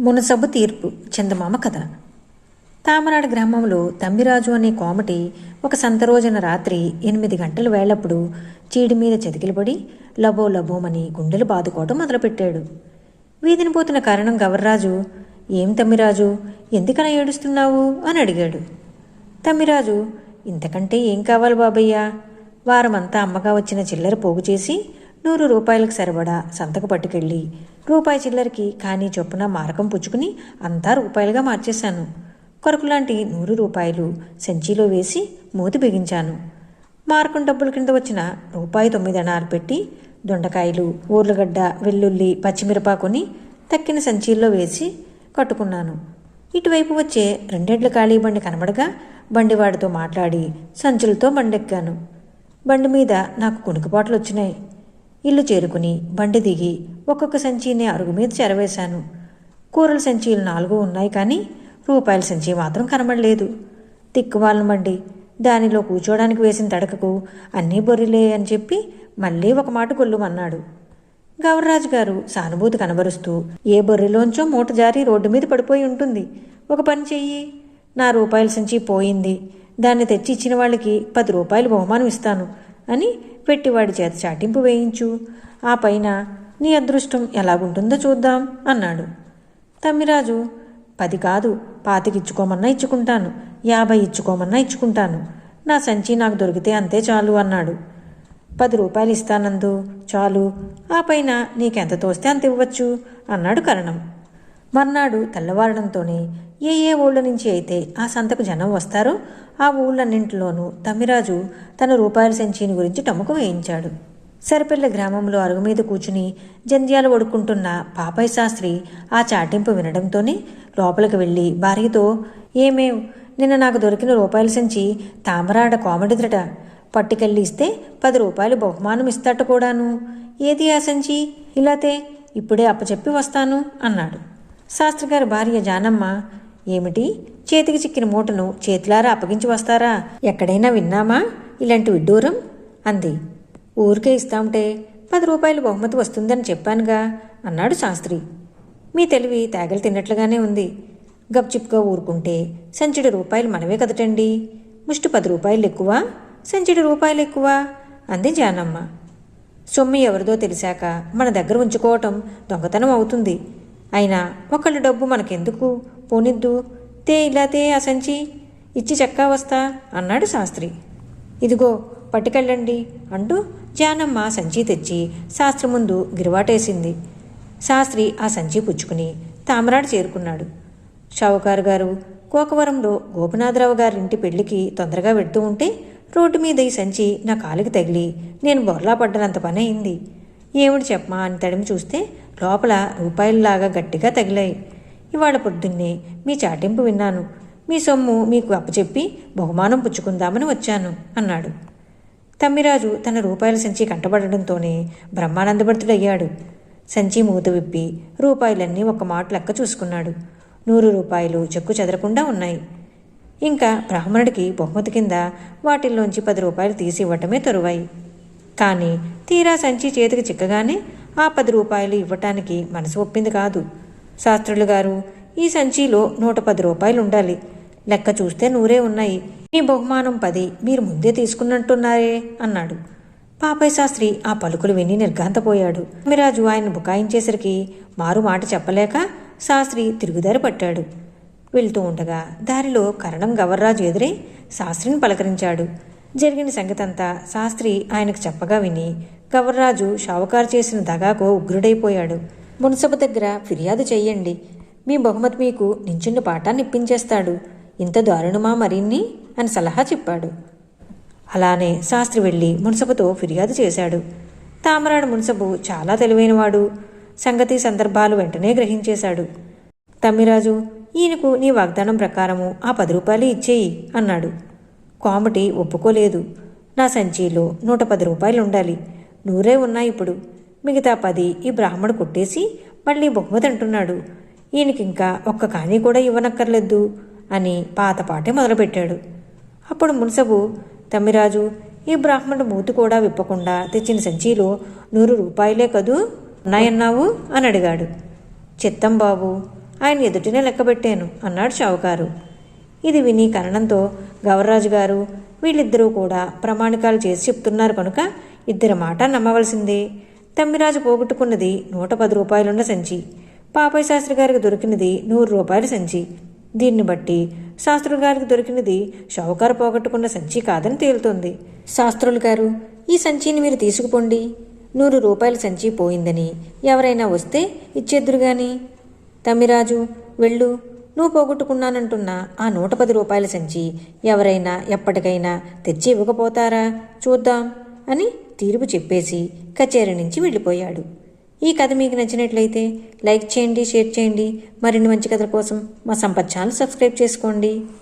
మునసబు తీర్పు చందమామ కథ. తామరాడ గ్రామంలో తమ్మిరాజు అనే కోమటి ఒక సంత రోజున రాత్రి ఎనిమిది గంటల వేళప్పుడు చీడి మీద చతికిలబడి లబో లబోమని గుండెలు బాదుకోవడం మొదలుపెట్టాడు. వీధిని పోతున్న కారణం గవర్రాజు ఏం తమ్మిరాజు ఎందుకలా ఏడుస్తున్నావు? అని అడిగాడు. తమ్మిరాజు ఇంతకంటే ఏం కావాలి బాబయ్య? వారమంతా అమ్మగా వచ్చిన చిల్లర పోగు చేసి నూరు రూపాయలకు సరిపడా సంతకు పట్టుకెళ్ళి రూపాయి చిల్లరకి కానీ చొప్పున మారకం పుచ్చుకుని అంతా రూపాయలుగా మార్చేశాను. కొరకు లాంటి నూరు రూపాయలు సంచిలో వేసి మూతి బిగించాను. మార్కం డబ్బుల కింద వచ్చిన రూపాయి తొమ్మిది అణాలు పెట్టి దొండకాయలు ఊర్లగడ్డ వెల్లుల్లి పచ్చిమిరపా కొని తక్కిన సంచీల్లో వేసి కట్టుకున్నాను. ఇటువైపు వచ్చే రెండేళ్ళ ఖాళీ బండి కనబడగా బండివాడితో మాట్లాడి సంచులతో బండెక్కాను. బండి మీద నాకు కునుకుపాట్లు వచ్చినాయి ఇల్లు చేరుకుని బండి దిగి ఒక్కొక్క సంచిని అరుగు మీద చెరవేశాను. కూరల సంచీలు నాలుగు ఉన్నాయి కానీ రూపాయల సంచి మాత్రం కనబడలేదు. తిక్కువాళ్ళ బండి. దానిలో కూర్చోడానికి వేసిన తడకకు అన్నీ బొర్రిలే అని చెప్పి మళ్ళీ ఒక మాట గొల్లుమన్నాడు గౌరరాజు గారు సానుభూతి కనబరుస్తూ ఏ బొర్రెలోంచో మూట జారి రోడ్డు మీద పడిపోయి ఉంటుంది. ఒక పని చెయ్యి. నా రూపాయల సంచి పోయింది. దాన్ని తెచ్చి ఇచ్చిన వాళ్ళకి పది రూపాయలు బహుమానం ఇస్తాను అని పెట్టివాడి చేత చాటింపు వేయించు. ఆ పైన నీ అదృష్టం ఎలాగుంటుందో చూద్దాం అన్నాడు. తమ్మిరాజు పది కాదు పాతికిచ్చుకోమన్నా ఇచ్చుకుంటాను యాభై ఇచ్చుకోమన్నా ఇచ్చుకుంటాను. నా సంచి నాకు దొరికితే అంతే చాలు అన్నాడు. పది రూపాయలు ఇస్తానందు చాలు ఆ పైన నీకెంత తోస్తే అంత ఇవ్వచ్చు అన్నాడు కరణం. మర్నాడు తెల్లవారడంతోనే ఏ ఏ ఊళ్ళ నుంచి అయితే ఆ సంతకు జనం వస్తారో ఆ ఊళ్ళన్నింటిలోనూ తమ్మిరాజు తన రూపాయల సంచిని గురించి టముకు వేయించాడు. సరిపల్లె గ్రామంలో అరుగు మీద కూర్చుని జంధ్యాలు ఒడుకుంటున్న పాపయ్య శాస్త్రి ఆ చాటింపు వినడంతోనే లోపలికి వెళ్ళి భార్యతో ఏమేం నిన్న నాకు దొరికిన రూపాయల సంచి తామరాడ కోమడిదట పట్టుకెళ్ళి ఇస్తే పది రూపాయలు బహుమానం ఇస్తాట కూడాను. ఏది ఆ సంచి? ఇలాతే ఇప్పుడే అప్పచెప్పి వస్తాను అన్నాడు. శాస్త్రిగారి భార్య జానమ్మ ఏమిటి? చేతికి చిక్కిన మూటను చేతులారా అప్పగించి వస్తారా? ఎక్కడైనా విన్నామా? ఇలాంటి విడ్డూరం? అంది. ఊరికే ఇస్తాంటే పది రూపాయలు బహుమతి వస్తుందని చెప్పానుగా అన్నాడు శాస్త్రి. మీ తెలివి తేగలు తిన్నట్లుగానే ఉంది. గప్చిప్గా ఊరుకుంటే సంచిడి రూపాయలు మనవే కదటండి. ముష్టి పది రూపాయలు ఎక్కువ? సంచిడి రూపాయలు ఎక్కువ? అంది జానమ్మ. సొమ్ము ఎవరిదో తెలిసాక మన దగ్గర ఉంచుకోవటం దొంగతనం అవుతుంది. అయినా ఒకళ్ళ డబ్బు మనకెందుకు? పోనిద్దు. తే ఇలా తే ఆ సంచి ఇచ్చి చెక్కా వస్తా అన్నాడు శాస్త్రి. ఇదిగో పట్టుకెళ్ళండి అంటూ జానమ్మ సంచి తెచ్చి శాస్త్రి ముందు గిరివాటేసింది. శాస్త్రి ఆ సంచి పుచ్చుకుని తామరాడు చేరుకున్నాడు. షావుకారు గారు కోకవరంలో గోపనాథరావు గారింటి పెళ్ళికి తొందరగా వెళ్తూ ఉంటే రోడ్డు మీద ఈ సంచి నా కాలికి తగిలి నేను బొర్లా పడ్డనంత పని అయింది ఏమిటి చెప్పమా అని తడిమి చూస్తే లోపల రూపాయలలాగా గట్టిగా తగిలాయి. ఇవాళ పొద్దున్నే మీ చాటింపు విన్నాను. మీ సొమ్ము మీకు అప్పచెప్పి బహుమానం పుచ్చుకుందామని వచ్చాను అన్నాడు. తమ్మిరాజు తన రూపాయల సంచి కంటబడడంతోనే బ్రహ్మానందభర్తుడయ్యాడు. సంచి మూత విప్పి రూపాయలన్నీ ఒక మాట లెక్క చూసుకున్నాడు. నూరు రూపాయలు చెక్కు చెదరకుండా ఉన్నాయి. ఇంకా బ్రాహ్మణుడికి బహుమతి కింద వాటిల్లోంచి పది రూపాయలు తీసి ఇవ్వటమే తరువాయి. కానీ తీరా సంచి చేతికి చిక్కగానే ఆ పది రూపాయలు ఇవ్వటానికి మనసు ఒప్పింది కాదు. శాస్త్రులు గారు ఈ సంచిలో నూట పది రూపాయలు ఉండాలి లెక్క చూస్తే నూరే ఉన్నాయి. మీ బహుమానం పది మీరు ముందే తీసుకున్నట్టున్నారే అన్నాడు. పాపయ్య శాస్త్రి ఆ పలుకులు విని నిర్ఘాంతపోయాడు. మిరాజు ఆయన బుకాయించేసరికి మారు మాట చెప్పలేక శాస్త్రి తిరుగుదారి పట్టాడు. వెళ్తూ ఉండగా దారిలో కరణం గవర్రాజు ఎదురై శాస్త్రిని పలకరించాడు. జరిగిన సంగతంతా శాస్త్రి ఆయనకు చెప్పగా విని గవర్రాజు షావుకారు చేసిన దగాకు ఉగ్రుడైపోయాడు. మున్సబు దగ్గర ఫిర్యాదు చెయ్యండి. మీ బహుమతి మీకు నించున్న పాఠాన్ని ఇప్పించేస్తాడు. ఇంత దారుణమా మరిన్ని? అని సలహా చెప్పాడు. అలానే శాస్త్రి వెళ్ళి మున్సబుతో ఫిర్యాదు చేశాడు. తామరాడు మున్సబు చాలా తెలివైనవాడు. సంగతి సందర్భాలు వెంటనే గ్రహించేశాడు. తమ్మిరాజు ఈయనకు నీ వాగ్దానం ప్రకారము ఆ పది రూపాయలు ఇచ్చేయి అన్నాడు. కోమటి ఒప్పుకోలేదు. నా సంచిలో నూట పది రూపాయలు ఉండాలి నూరే ఉన్నాయి ఇప్పుడు. మిగతా పది ఈ బ్రాహ్మడు కొట్టేసి మళ్ళీ బహుమతి అంటున్నాడు. ఈయనకింకా ఒక్క కానీ కూడా ఇవ్వనక్కర్లేదు అని పాత పాటే మొదలుపెట్టాడు. అప్పుడు మున్సబు తమ్మిరాజు ఈ బ్రాహ్మణుడు మూతి కూడా విప్పకుండా తెచ్చిన సంచిలో నూరు రూపాయలే కదూ ఉన్నాయన్నావు? అని అడిగాడు. చిత్తం బాబు ఆయన ఎదుటినే లెక్కబెట్టాను అన్నాడు షావుకారు. ఇది విని కనడంతో గవర్రాజు గారు వీళ్ళిద్దరూ కూడా ప్రమాణికాలు చేసి చెప్తున్నారు కనుక ఇద్దరి మాట నమ్మవలసిందే. తమ్మిరాజు పోగొట్టుకున్నది నూట పది రూపాయలున్న సంచి. పాపయ్య శాస్త్రి గారికి దొరికినది నూరు రూపాయల సంచి. దీన్ని బట్టి శాస్త్రులు గారికి దొరికినది షావుకారు పోగొట్టుకున్న సంచి కాదని తేలుతోంది. శాస్త్రులు గారు ఈ సంచిని మీరు తీసుకుపోండి. నూరు రూపాయల సంచి పోయిందని ఎవరైనా వస్తే ఇచ్చేద్దురు గాని. తమ్మిరాజు వెళ్ళు నువ్వు పోగొట్టుకున్నానంటున్న ఆ నూట పది రూపాయల సంచి ఎవరైనా ఎప్పటికైనా తెచ్చి ఇవ్వకపోతారా? చూద్దాం అని తీర్పు చెప్పేసి కచేరీ నుంచి వెళ్ళిపోయాడు. ఈ కథ మీకు నచ్చినట్లయితే లైక్ చేయండి షేర్ చేయండి. మరిన్ని మంచి కథల కోసం మా సంపత్ ఛానల్ సబ్స్క్రైబ్ చేసుకోండి.